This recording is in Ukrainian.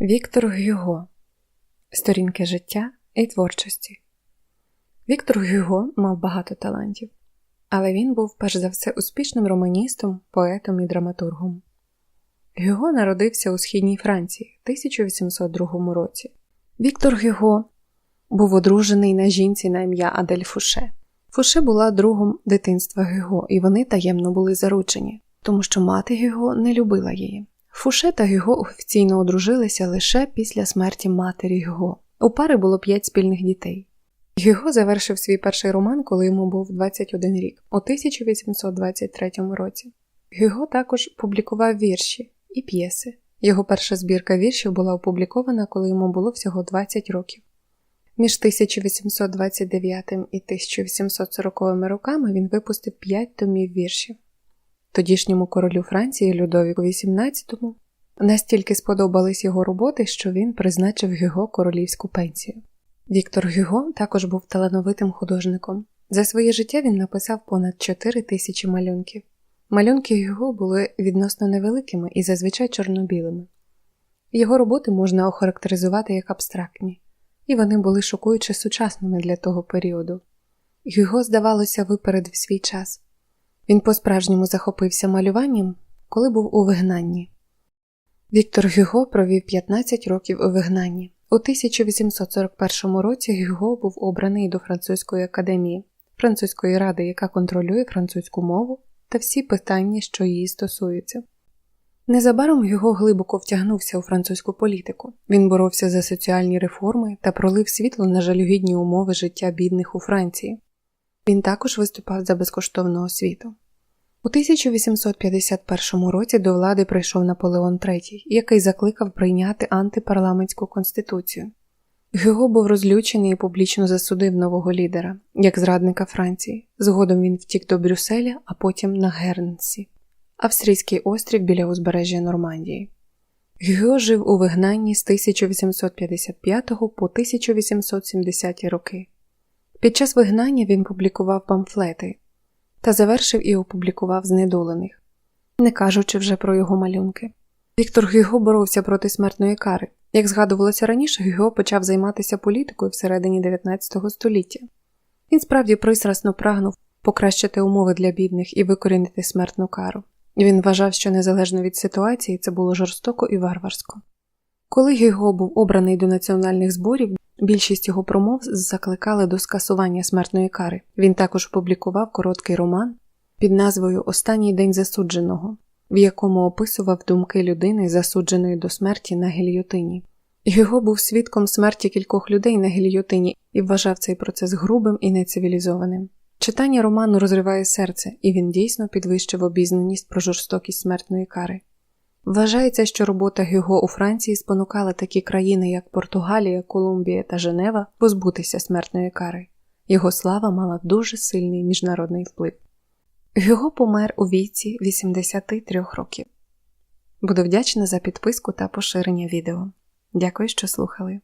Віктор Гюго Сторінки життя і творчості. Віктор Гюго мав багато талантів, але він був перш за все успішним романістом, поетом і драматургом. Гюго народився у східній Франції в 1802 році. Віктор Гюго був одружений на жінці на ім'я Адель Фуше. Фуше була другом дитинства Гюго, і вони таємно були заручені, тому що мати Гюго не любила її. Фуше та Гюго офіційно одружилися лише після смерті матері Гюго. У пари було п'ять спільних дітей. Гюго завершив свій перший роман, коли йому був 21 рік, у 1823 році. Гюго також публікував вірші і п'єси. Його перша збірка віршів була опублікована, коли йому було всього 20 років. Між 1829 і 1840 роками він випустив 5 томів віршів. Тодішньому королю Франції Людовіку XVIII настільки сподобались його роботи, що він призначив Гюго королівську пенсію. Віктор Гюго також був талановитим художником. За своє життя він написав понад 4 тисячі малюнків. Малюнки Гюго були відносно невеликими і зазвичай чорно-білими. Його роботи можна охарактеризувати як абстрактні, і вони були шокуючи сучасними для того періоду. Гюго, здавалося, випередив свій час. Він по-справжньому захопився малюванням, коли був у вигнанні. Віктор Гюго провів 15 років у вигнанні. У 1841 році Гюго був обраний до Французької академії, французької ради, яка контролює французьку мову та всі питання, що її стосуються. Незабаром Гюго глибоко втягнувся у французьку політику. Він боровся за соціальні реформи та пролив світло на жалюгідні умови життя бідних у Франції. Він також виступав за безкоштовну освіту. У 1851 році до влади прийшов Наполеон III, який закликав прийняти антипарламентську конституцію. Гюго був розлючений і публічно засудив нового лідера, як зрадника Франції. Згодом він втік до Брюсселя, а потім на Гернсі, австрійський острів біля узбережжя Нормандії. Гюго жив у вигнанні з 1855 по 1870 роки. Під час вигнання він публікував памфлети та завершив і опублікував знедолених, не кажучи вже про його малюнки. Віктор Гюго боровся проти смертної кари. Як згадувалося раніше, Гюго почав займатися політикою всередині 19 століття. Він справді пристрасно прагнув покращити умови для бідних і викорінити смертну кару. Він вважав, що незалежно від ситуації це було жорстоко і варварсько. Коли Гюго був обраний до національних зборів, більшість його промов закликали до скасування смертної кари. Він також публікував короткий роман під назвою Останній день засудженого, в якому описував думки людини, засудженої до смерті на гільйотині. Його був свідком смерті кількох людей на гільйотині і вважав цей процес грубим і нецивілізованим. Читання роману розриває серце, і він дійсно підвищив обізнаність про жорстокість смертної кари. Вважається, що робота Гюго у Франції спонукала такі країни, як Португалія, Колумбія та Женева, позбутися смертної кари. Його слава мала дуже сильний міжнародний вплив. Гюго помер у віці 83 років. Буду вдячна за підписку та поширення відео. Дякую, що слухали.